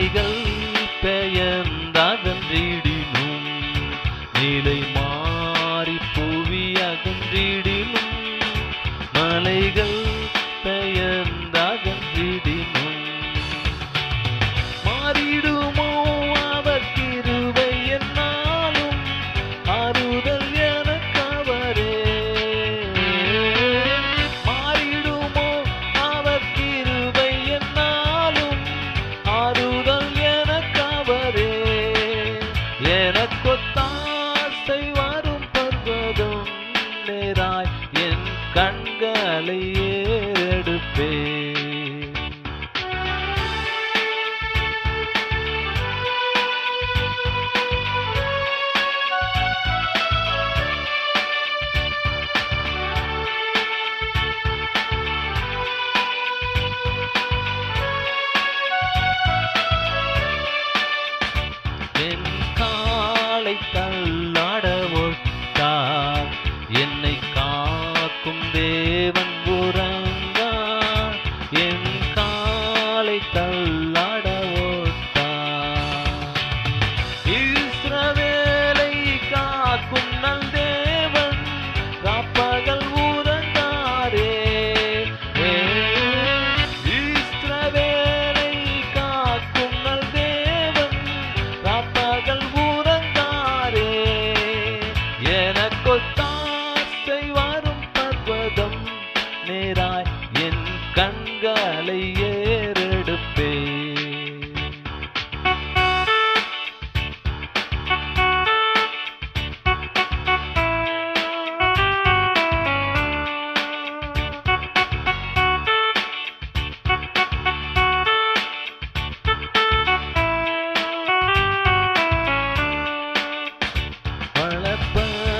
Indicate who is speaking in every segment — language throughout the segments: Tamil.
Speaker 1: மலைகள் பெயர்ந்தாதன்றீடு செங்காலை ஏறெடுப்பே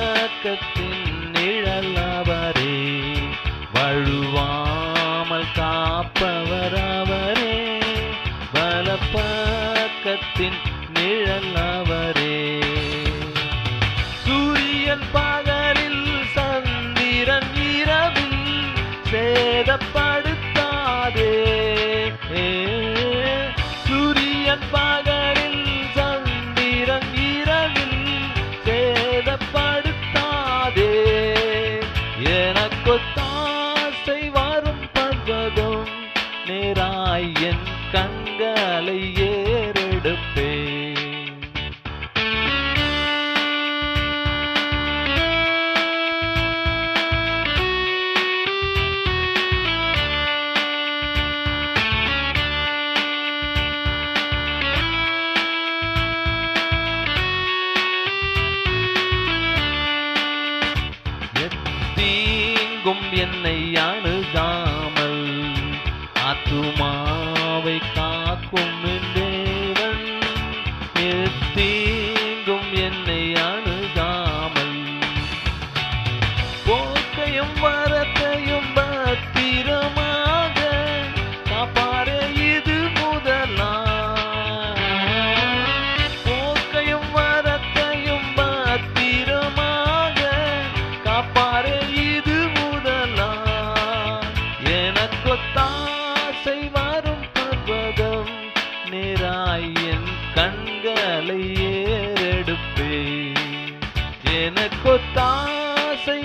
Speaker 1: பழப்பக்கத்தின் நிழலாவரே வழுவான் சுடராவரே பலப்பாக்கத்தின் நிழல் அவரே சூரியன் பகலில் சந்திரன் இரவில் சேதப்பா தாய் என் கண்களை ஏறெடுப்பே. என்னை யானுதான் তোমার அடுப்பே எனக்கு தாசை